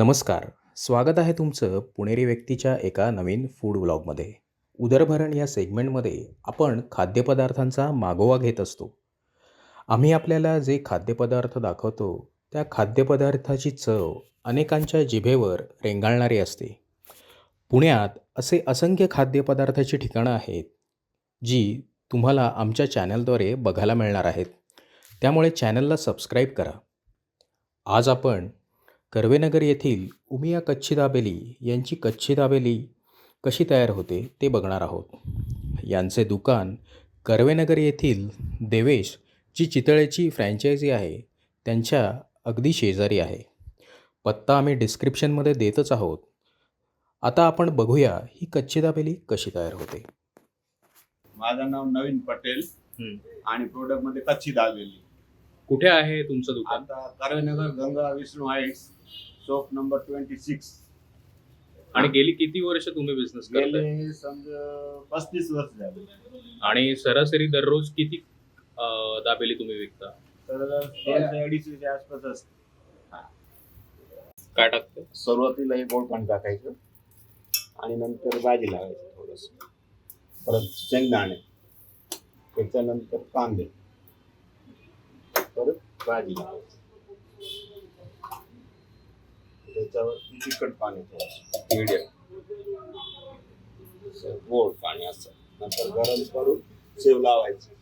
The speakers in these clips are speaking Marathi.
नमस्कार. स्वागत आहे तुमचं पुणेरी व्यक्तीच्या एका नवीन फूड व्लॉगमध्ये उदरभरण या सेगमेंटमध्ये आपण खाद्यपदार्थांचा मागोवा घेत असतो. आम्ही आपल्याला जे खाद्यपदार्थ दाखवतो त्या खाद्यपदार्थाची चव अनेकांच्या जिभेवर रेंगाळणारी असते. पुण्यात असे असंख्य खाद्यपदार्थाची ठिकाणं आहेत जी तुम्हाला आमच्या चॅनलद्वारे बघायला मिळणार आहेत. त्यामुळे चॅनलला सबस्क्राईब करा. आज आपण कर्वेनगर येथील उमिया कच्छी दाबेली यांची कच्छी दाबेली कशी तयार होते ते बघणार आहोत. यांचे दुकान कर्वेनगर येथील देवेश जी चितळेची फ्रँचायझी आहे त्यांच्या अगदी शेजारी आहे. पत्ता आम्ही डिस्क्रिप्शनमध्ये देतच आहोत. आता आपण बघूया ही कच्ची दाबेली कशी तयार होते. माझं नाव नवीन पटेल आणि प्रोडक्टमध्ये कच्ची दाबेली कुठे आहे तुमचं दुकान? आता Karvenagar Ganga Vishnu heights shop number twenty six आणि गेली किती वर्ष तुम्ही बिझनेस करताय? गेले समजा पस्तीस वर्ष झाले. आणि सरासरी दररोज किती अं, दाबेली तुम्ही विकता? तर दोनशे अडीचशेच्या आसपास असते. काय टाकते? सुरुवातीला हे गोड पाणी टाकायचं. आणि नंतर भाजी लावायचं थोडस. परत शेंगदाणे. त्याच्यानंतर कांदे. परत भाजी. लावायची त्याच्यावर तिखट पाणी मीडियम. गोड पाणी असं. नंतर गरम करून शेव लावायचं.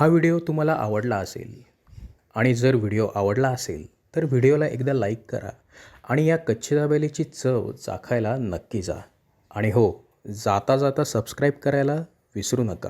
हा व्हिडिओ तुम्हाला आवडला असेल आणि जर व्हिडिओ आवडला असेल तर व्हिडिओला एकदा लाईक करा आणि या कच्ची दाबेलीची चव चाखायला नक्की जा. आणि हो जाता जाता सबस्क्राईब करायला विसरू नका.